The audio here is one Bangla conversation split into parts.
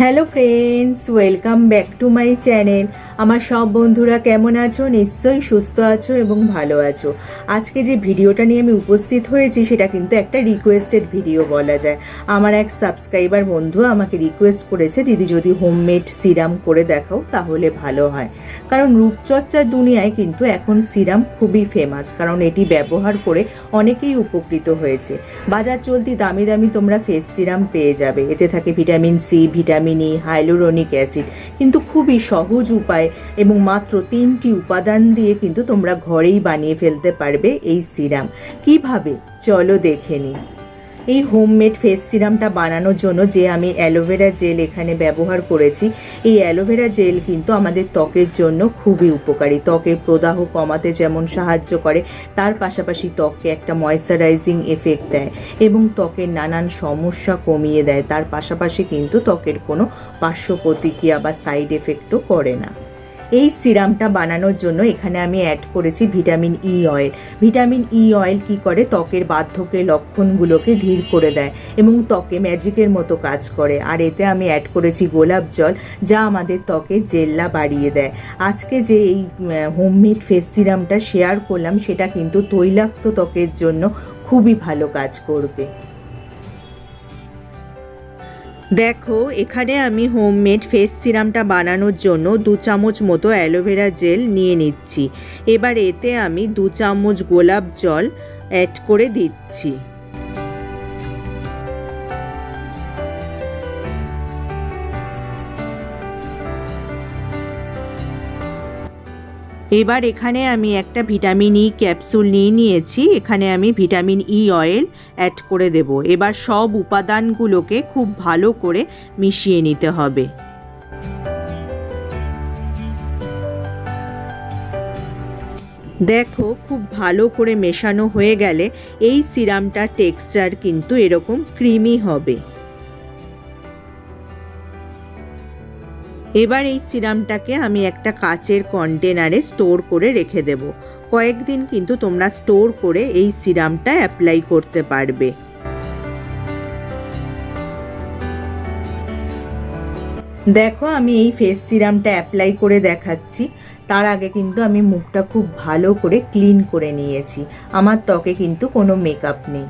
Hello friends welcome back to my channel আমার সব বন্ধুরা কেমন আছো? নিশ্চয়ই সুস্থ আছো এবং ভালো আছো। আজকে যে ভিডিওটা নিয়ে আমি উপস্থিত হয়েছি, সেটা কিন্তু একটা রিকোয়েস্টেড ভিডিও বলা যায়। আমার এক সাবস্ক্রাইবার বন্ধু আমাকে রিকোয়েস্ট করেছে, দিদি, যদি হোমমেড সিরাম করে দেখাও, তাহলে ভালো হয়। কারণ রূপচর্চার দুনিয়ায় কিন্তু এখন সিরাম খুবই ফেমাস কারণ এটি ব্যবহার করে অনেকেই উপকৃত হয়েছে। বাজার চলতি দামি দামি তোমরা ফেস সিরাম পেয়ে যাবে। এতে থাকে vitamin C vitamin E hyaluronic acid কিন্তু খুবই সহজ উপায় এবং মাত্র তিনটি উপাদান দিয়ে কিন্তু তোমরা ঘরেই বানিয়ে ফেলতে পারবে এই সিরাম। কীভাবে? চলো দেখে নিই। এই হোমমেড ফেস সিরামটা বানানোর জন্য যে আমি অ্যালোভেরা জেল এখানে ব্যবহার করেছি, এই অ্যালোভেরা জেল কিন্তু আমাদের ত্বকের জন্য খুবই উপকারী। ত্বকের প্রদাহ কমাতে যেমন সাহায্য করে, তার পাশাপাশি ত্বককে একটা ময়শ্চারাইজিং এফেক্ট দেয় এবং ত্বকের নানান সমস্যা কমিয়ে দেয়। তার পাশাপাশি কিন্তু ত্বকের কোনো পার্শ্ব প্রতিক্রিয়া বা সাইড এফেক্টও করে না। এই সিরামটা বানানোর জন্য এখানে আমি অ্যাড করেছি vitamin E oil vitamin E oil কি করে? ত্বকের বার্ধক্যের লক্ষণগুলোকে ধীর করে দেয় এবং ত্বকে ম্যাজিকের মতো কাজ করে। আর এতে আমি অ্যাড করেছি গোলাপ জল, যা আমাদের ত্বকে জেল্লা বাড়িয়ে দেয়। আজকে যে এই হোমমেড ফেস সিরামটা শেয়ার করলাম, সেটা কিন্তু তৈলাক্ত ত্বকের জন্য খুবই ভালো কাজ করবে। দেখো, এখানে আমি হোমমেড ফেস সিরামটা বানানোর জন্য দু চামচ মতো অ্যালোভেরা জেল নিয়ে নিচ্ছি। এবার এতে আমি দু চামচ গোলাপ জল অ্যাড করে দিচ্ছি। এবার এখানে আমি একটা ভিটামিন ই ক্যাপসুল নিয়ে নিয়েছি। এখানে আমি ভিটামিন ই অয়েল অ্যাড করে দেব। এবার সব উপাদানগুলোকে খুব ভালো করে মিশিয়ে নিতে হবে। দেখো, খুব ভালো করে মেশানো হয়ে গেলে এই সিরামটার টেক্সচার কিন্তু এরকম ক্রিমি হবে। এবার এই সিরামটাকে আমি একটা কাচের কন্টেনারে স্টোর করে রেখে দেব। কয়েকদিন কিন্তু তোমরা স্টোর করে এই সিরামটা অ্যাপ্লাই করতে পারবে। দেখো, আমি এই ফেস সিরামটা অ্যাপ্লাই করে দেখাচ্ছি। তার আগে কিন্তু আমি মুখটা খুব ভালো করে ক্লিন করে নিয়েছি। আমার ত্বকে কিন্তু কোনো মেকআপ নেই।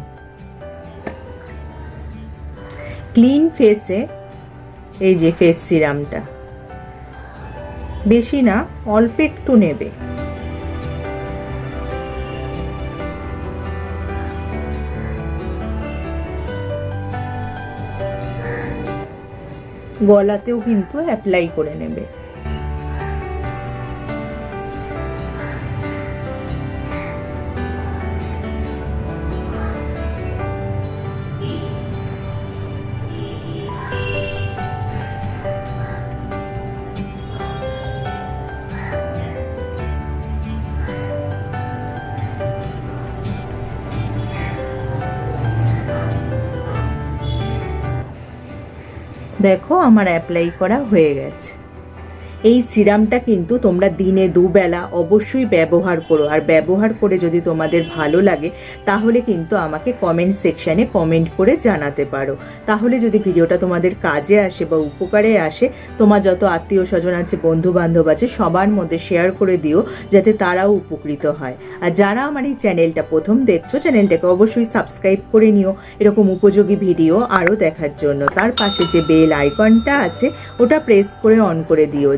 ক্লিন ফেসে এই যে ফেস সিরামটা। বেশি না অল্প একটু নেবে। গলাতেও কিন্তু অ্যাপ্লাই করে নেবে। দেখো আমার অ্যাপ্লাই করা হয়ে গেছে। এই সিরামটা কিন্তু তোমরা দিনে দুবেলা অবশ্যই ব্যবহার করো। আর ব্যবহার করে যদি তোমাদের ভালো লাগে, তাহলে কিন্তু আমাকে কমেন্ট সেকশানে কমেন্ট করে জানাতে পারো। তাহলে যদি ভিডিওটা তোমাদের কাজে আসে বা উপকারে আসে, তোমার যত আত্মীয় স্বজন আছে বন্ধু বান্ধব আছে, সবার মধ্যে শেয়ার করে দিও, যাতে তারাও উপকৃত হয়। আর যারা আমার এই চ্যানেলটা প্রথম দেখছ চ্যানেলটাকে অবশ্যই সাবস্ক্রাইব করে নিও। এরকম উপযোগী ভিডিও আরও দেখার জন্য। তার পাশে যে বেল আইকনটা আছে, ওটা প্রেস করে অন করে দিও।